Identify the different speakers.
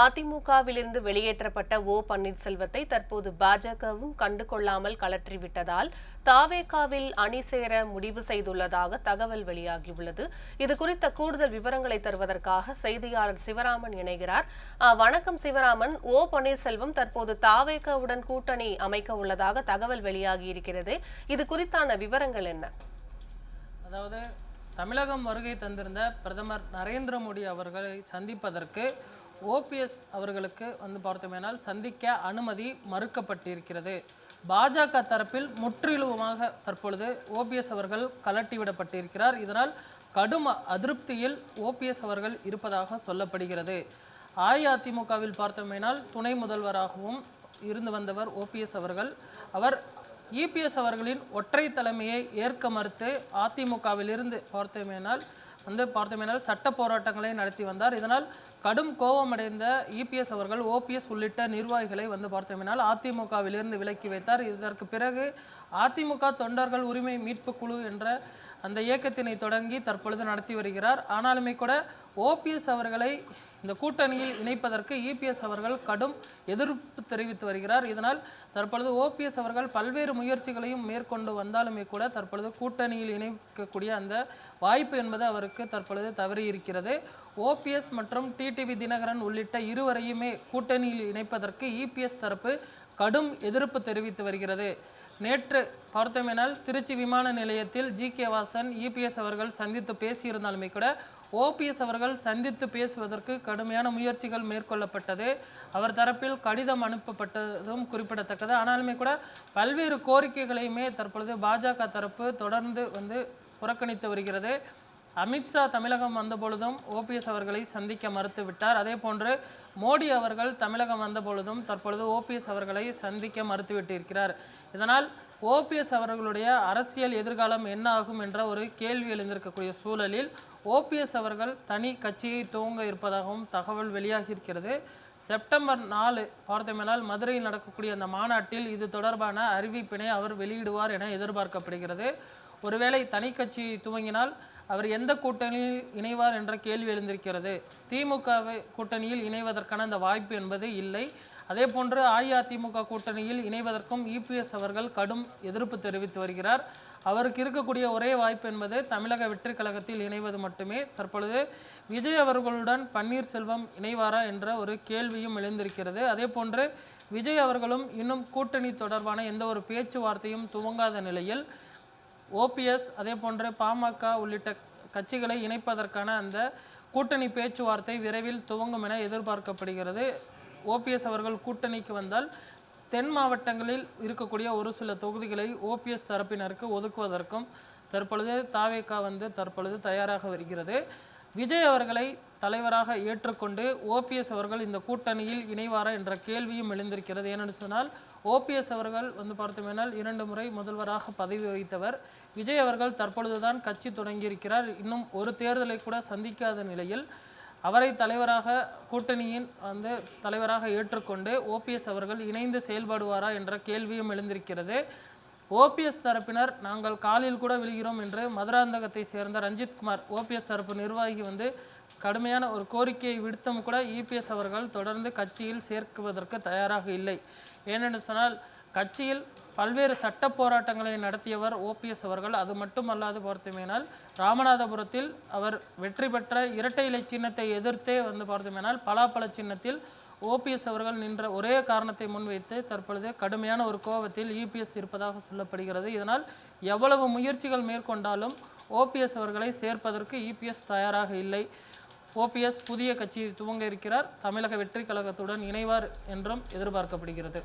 Speaker 1: அதிமுகவிலிருந்து வெளியேற்றப்பட்ட ஓ பன்னீர்செல்வத்தை தற்போது பாஜகவும் கண்டுகொள்ளாமல் கலற்றிவிட்டதால் தாவேகாவில் அணி சேர முடிவு செய்துள்ளதாக தகவல் வெளியாகியுள்ளது. இது குறித்த கூடுதல் விவரங்களை தருவதற்காக செய்தியாளர் சிவராமன் இணைகிறார். வணக்கம் சிவராமன். ஓ பன்னீர்செல்வம் தற்போது தாவேகாவுடன் கூட்டணி அமைக்க உள்ளதாக தகவல் வெளியாகி இருக்கிறது இது குறித்தான விவரங்கள் என்ன?
Speaker 2: அதாவது தமிழகம் வருகை தந்திருந்த பிரதமர் நரேந்திர மோடி அவர்களை சந்திப்பதற்கு ஓபிஎஸ் அவர்களுக்கு வந்து பார்த்தோமேனால் சந்திக்க அனுமதி மறுக்கப்பட்டிருக்கிறது. பாஜக தரப்பில் முற்றிலுமாக தற்பொழுது ஓபிஎஸ் அவர்கள் கலட்டிவிடப்பட்டிருக்கிறார் இதனால் கடும் அதிருப்தியில் ஓபிஎஸ் அவர்கள் இருப்பதாக சொல்லப்படுகிறது. அஇஅதிமுகவில் பார்த்தோமேனால் துணை முதல்வராகவும் இருந்து வந்தவர் ஓபிஎஸ் அவர்கள். அவர் இபிஎஸ் அவர்களின் ஒற்றை தலைமையை ஏற்க மறுத்து அதிமுகவிலிருந்து பார்த்தோமேனால் வந்து பார்த்தோமேனால் சட்ட போராட்டங்களை நடத்தி வந்தார். இதனால் கடும் கோபமடைந்த இபிஎஸ் அவர்கள் ஓபிஎஸ் உள்ளிட்ட நிர்வாகிகளை வந்து பார்த்தோமேனால் அதிமுகவிலிருந்து விலக்கி வைத்தார். இதற்கு பிறகு அதிமுக தொண்டர்கள் உரிமை மீட்பு குழு என்ற அந்த இயக்கத்தினை தொடங்கி தற்பொழுது நடத்தி வருகிறார். ஆனாலுமே கூட ஓபிஎஸ் அவர்களை இந்த கூட்டணியில் இணைப்பதற்கு இபிஎஸ் அவர்கள் கடும் எதிர்ப்பு தெரிவித்து வருகிறார். இதனால் தற்பொழுது ஓபிஎஸ் அவர்கள் பல்வேறு முயற்சிகளையும் மேற்கொண்டு வந்தாலுமே கூட தற்பொழுது கூட்டணியில் இணைக்கக்கூடிய அந்த வாய்ப்பு என்பது அவருக்கு தற்பொழுது தவறி இருக்கிறது ஓபிஎஸ் மற்றும் டிடிவி தினகரன் உள்ளிட்ட இருவரையுமே கூட்டணியில் இணைப்பதற்கு இபிஎஸ் தரப்பு கடும் எதிர்ப்பு தெரிவித்து வருகிறது. நேற்று பார்த்தோமேனால் திருச்சி விமான நிலையத்தில் ஜி கே வாசன் இபிஎஸ் அவர்கள் சந்தித்து பேசியிருந்தாலுமே கூட ஓபிஎஸ் அவர்கள் சந்தித்து பேசுவதற்கு கடுமையான முயற்சிகள் மேற்கொள்ளப்பட்டது. அவர் தரப்பில் கடிதம் அனுப்பப்பட்டதும் குறிப்பிடத்தக்கது. ஆனாலுமே கூட பல்வேறு கோரிக்கைகளையுமே தற்பொழுது பாஜக தரப்பு தொடர்ந்து வந்து புறக்கணித்து வருகிறது. அமித்ஷா தமிழகம் வந்த பொழுதும் ஓபிஎஸ் அவர்களை சந்திக்க மறுத்து விட்டார். அதே போன்று மோடி அவர்கள் தமிழகம் வந்த பொழுதும் தற்பொழுது ஓபிஎஸ் அவர்களை சந்திக்க மறுத்துவிட்டிருக்கிறார் இதனால் ஓபிஎஸ் அவர்களுடைய அரசியல் எதிர்காலம் என்ன ஆகும் என்ற ஒரு கேள்வி எழுந்திருக்கக்கூடிய சூழலில் ஓபிஎஸ் அவர்கள் தனி கட்சியை துவங்க இருப்பதாகவும் தகவல் வெளியாகி இருக்கிறது செப்டம்பர் நாலு பார்த்தமேனால் மதுரையில் நடக்கக்கூடிய அந்த மாநாட்டில் இது தொடர்பான அறிவிப்பினை அவர் வெளியிடுவார் என எதிர்பார்க்கப்படுகிறது. ஒருவேளை தனி கட்சி துவங்கினால் அவர் எந்த கூட்டணியில் இணைவார் என்ற கேள்வி எழுந்திருக்கிறது. திமுக கூட்டணியில் இணைவதற்கான அந்த வாய்ப்பு என்பது இல்லை. அதே போன்று அஇஅதிமுக கூட்டணியில் இணைவதற்கும் இபிஎஸ் அவர்கள் கடும் எதிர்ப்பு தெரிவித்து வருகிறார். அவருக்கு இருக்கக்கூடிய ஒரே வாய்ப்பு என்பது தமிழக வெற்றி கழகத்தில் இணைவது மட்டுமே. தற்பொழுது விஜய் அவர்களுடன் பன்னீர்செல்வம் இணைவாரா என்ற ஒரு கேள்வியும் எழுந்திருக்கிறது. அதே போன்று விஜய் அவர்களும் இன்னும் கூட்டணி தொடர்பான எந்த ஒரு பேச்சுவார்த்தையும் துவங்காத நிலையில் ஓபிஎஸ் அதே போன்று பாமக உள்ளிட்ட கட்சிகளை இணைப்பதற்கான அந்த கூட்டணி பேச்சுவார்த்தை விரைவில் துவங்கும் என எதிர்பார்க்கப்படுகிறது. ஓபிஎஸ் அவர்கள் கூட்டணிக்கு வந்தால் தென் மாவட்டங்களில் இருக்கக்கூடிய ஒரு சில தொகுதிகளை ஓபிஎஸ் தரப்பினருக்கு ஒதுக்குவதற்கும் தற்பொழுது தாவேக்கா வந்து தற்பொழுது தயாராக வருகிறது. விஜய் அவர்களை தலைவராக ஏற்றுக்கொண்டு ஓபிஎஸ் அவர்கள் இந்த கூட்டணியில் இணைவாரா என்ற கேள்வியும் எழுந்திருக்கிறது. ஏனென்று சொன்னால் ஓபிஎஸ் அவர்கள் வந்து பார்த்தோமேனால் இரண்டு முறை முதல்வராக பதவி வகித்தவர். விஜய் அவர்கள் தற்பொழுதுதான் கட்சி தொடங்கியிருக்கிறார். இன்னும் ஒரு தேர்தலை கூட சந்திக்காத நிலையில் அவரை தலைவராக கூட்டணியின் வந்து தலைவராக ஏற்றுக்கொண்டு ஓபிஎஸ் அவர்கள் இணைந்து செயல்படுவாரா என்ற கேள்வியும் எழுந்திருக்கிறது. ஓபிஎஸ் தரப்பினர் நாங்கள் காலில் கூட விழுகிறோம் என்று மதுராந்தகத்தை சேர்ந்த ரஞ்சித் குமார் ஓபிஎஸ் தரப்பு நிர்வாகி வந்து கடுமையான ஒரு கோரிக்கையை விடுத்தும் கூட இபிஎஸ் அவர்கள் தொடர்ந்து கட்சியில் சேர்க்குவதற்கு தயாராக இல்லை. ஏனென்று சொன்னால் கட்சியில் பல்வேறு சட்ட போராட்டங்களை நடத்தியவர் ஓபிஎஸ் அவர்கள். அது மட்டுமல்லாது பார்த்தோமேனால் ராமநாதபுரத்தில் அவர் வெற்றி பெற்ற இரட்டை இலை சின்னத்தை எதிர்த்தே வந்து பார்த்தோமேனால் பலாப்பழ சின்னத்தில் ஓபிஎஸ் அவர்கள் நின்ற ஒரே காரணத்தை முன்வைத்து தற்பொழுது கடுமையான ஒரு கோபத்தில் இபிஎஸ் இருப்பதாக சொல்லப்படுகிறது. இதனால் எவ்வளவு முயற்சிகள் மேற்கொண்டாலும் ஓபிஎஸ் அவர்களை சேர்ப்பதற்கு இபிஎஸ் தயாராக இல்லை. ஓபிஎஸ் புதிய கட்சியை துவங்க இருக்கிறார். தமிழக வெற்றி கழகத்துடன் இணைவார் என்றும் எதிர்பார்க்கப்படுகிறது.